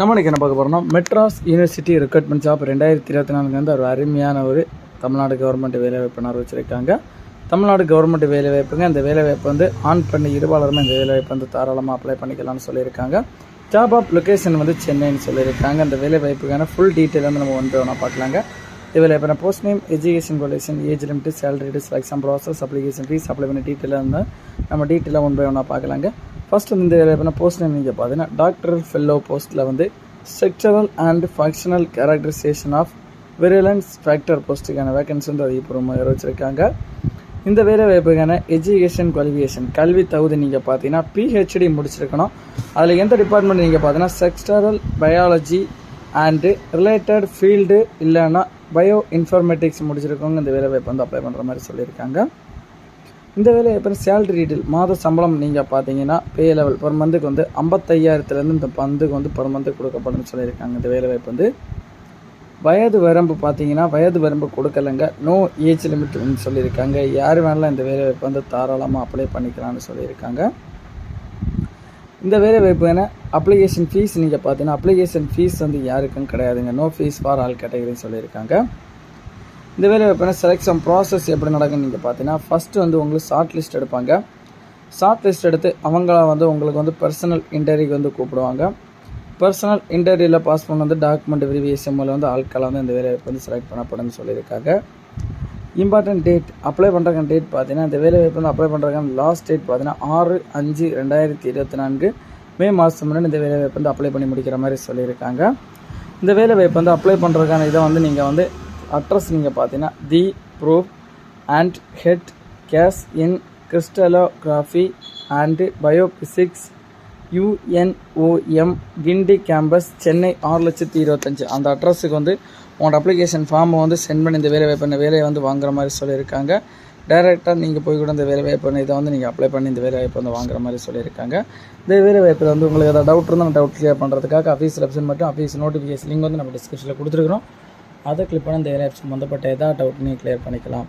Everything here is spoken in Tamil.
நம்ம என்ன பார்க்க போகிறோம்னா மெட்ராஸ் யூனிவர்சிட்டி ரெக்ரூட்மெண்ட் ஜாப் ரெண்டாயிரத்தி இருபத்தி நாலுக்கு வந்து ஒரு அருமையான ஒரு தமிழ்நாடு கவர்மெண்ட் வேலைவாய்ப்பு அறிவிச்சிருக்காங்க. தமிழ்நாடு கவர்மெண்ட் வேலைவாய்ப்புங்க இந்த வேலைவாய்ப்பு வந்து ஆன் பண்ணி இருபாலருமே இந்த வேலைவாய்ப்பு வந்து தாராளமாக அப்ளை பண்ணிக்கலாம்னு சொல்லியிருக்காங்க. ஜாப் ஆஃப் லொகேஷன் வந்து சென்னைன்னு சொல்லியிருக்காங்க. அந்த வேலைவாய்ப்புக்கான ஃபுல் டீட்டெயில் வந்து நம்ம ஒன்று ஒன்றா பார்க்கலாங்க. இது வேலைவாய்ப்பு post name education qualification age limit salary selection process application fee apply பண்ணி டீட்டெயிலாக இருந்தால் நம்ம டீட்டெயிலாக ஒன் பை ஒன்றா பார்க்கலாங்க. ஃபர்ஸ்ட் வந்து இந்த வேலைவாய்ப்பு போஸ்ட் நேம் நீங்கள் பார்த்தீங்கன்னா டாக்டர் ஃபெல்லோ போஸ்ட்டில் வந்து structural and functional characterization of virulence factor போஸ்ட்டுக்கான vacancy வந்து அதிகபூர்வமாக வச்சுருக்காங்க. இந்த வேலை வாய்ப்புக்கான எஜுகேஷன் குவாலிஃபிகேஷன் கல்வி தகுதி நீங்கள் பார்த்தீங்கன்னா பிஹெச்டி முடிச்சிருக்கணும். அதில் எந்த டிபார்ட்மெண்ட் நீங்கள் பார்த்தீங்கன்னா structural biology and related field இல்லைன்னா பயோ இன்ஃபர்மேட்டிக்ஸ் முடிச்சிருக்கவங்க இந்த வேலை வாய்ப்பு வந்து அப்ளை பண்ணுற மாதிரி சொல்லியிருக்காங்க. இந்த வேலை எப்போ சேலரி டீட்டெயில் மாத சம்பளம் நீங்கள் பார்த்தீங்கன்னா பே லெவல் பர் மந்த்துக்கு வந்து ஐம்பத்தையாயிரத்துலேருந்து இந்த பந்துக்கு வந்து பர் மந்த்துக்கு கொடுக்கப்படும் சொல்லியிருக்காங்க. இந்த வேலை வாய்ப்பு வந்து வயது வரம்பு பார்த்தீங்கன்னா வயது வரம்பு கொடுக்கலங்க. நோ ஏஜ் லிமிட்னு சொல்லியிருக்காங்க. யார் வேணாலும் இந்த வேலை வாய்ப்பு வந்து தாராளமாக அப்ளை பண்ணிக்கலாம்னு சொல்லியிருக்காங்க. இந்த வேலை வாய்ப்புக்கான அப்ளிகேஷன் ஃபீஸ் நீங்கள் பார்த்தீங்கன்னா அப்ளிகேஷன் ஃபீஸ் வந்து யாருக்கும் கிடையாதுங்க. நோ ஃபீஸ் ஃபார் ஆல் கேட்டகரின்னு சொல்லியிருக்காங்க. இந்த வேலை வாய்ப்புனா செலெக்ஷன் ப்ராசஸ் எப்படி நடக்குன்னு நீங்கள் பார்த்தீங்கன்னா ஃபஸ்ட்டு வந்து உங்களுக்கு ஷார்ட் லிஸ்ட் எடுப்பாங்க. ஷார்ட் லிஸ்ட் எடுத்து அவங்கள வந்து உங்களுக்கு வந்து பர்சனல் இன்டர்வியூக்கு வந்து கூப்பிடுவாங்க. பர்சனல் இன்டர்வியூவில் பாஸ் பண்ண வந்து டாக்குமெண்ட் வெரிஃபிகேஷன் மூலம் வந்து ஆட்களை வந்து இந்த வேலைவாய்ப்பு வந்து செலக்ட் பண்ணப்படும்னு சொல்லியிருக்காங்க. இம்பார்ட்டன்ட் டேட் அப்ளை பண்ணுறக்கான டேட் பார்த்தீங்கன்னா இந்த வேலைவாய்ப்பு வந்து அப்ளை பண்ணுறக்கான லாஸ்ட் டேட் பார்த்தீங்கன்னா ஆறு அஞ்சு ரெண்டாயிரத்தி இருபத்தி நான்கு மே மாதம் முன்னாடி இந்த வேலைவாய்ப்பு வந்து அப்ளை பண்ணி முடிக்கிற மாதிரி சொல்லியிருக்காங்க. இந்த வேலைவாய்ப்பு வந்து அப்ளை பண்ணுறதுக்கான இதை வந்து நீங்கள் வந்து அட்ரஸ் நீங்கள் பார்த்தீங்கன்னா the prof and head CAS in crystallography and biophysics UNOM Guindy campus Chennai ஆறு லட்சத்தி இருபத்தஞ்சு. அந்த அட்ரஸுக்கு வந்து உங்களோட அப்ளிகேஷன் ஃபார்மை வந்து சென்ட் பண்ணி இந்த வேலை வாய்ப்பு வேலையை வந்து வாங்குற மாதிரி சொல்லியிருக்காங்க. டைரெக்டாக நீங்கள் போய் கூட இந்த வேலை வாய்ப்பு இதை வந்து நீங்கள் அப்ளை பண்ணி இந்த வேலை வாய்ப்பு வந்து வாங்குற மாதிரி சொல்லியிருக்காங்க. இந்த வேலை வாய்ப்பில் வந்து உங்களுக்கு ஏதாவது டவுட் இருந்தால் டவுட் கிளியர் பண்ணுறதுக்காக ஆஃபீஸ் ரெப்ஷன் மட்டும் ஆஃபீஸ் நோட்டிஃபிகேஷன் லிங்க் வந்து நம்ம டிஸ்கிரிப்ஷனில் கொடுத்துருக்குறோம். அதை கிளிக் பண்ணி இந்த ஏரியா சம்மந்தப்பட்ட எதாவது டவுட் நீங்கள் கிளியர் பண்ணிக்கலாம்.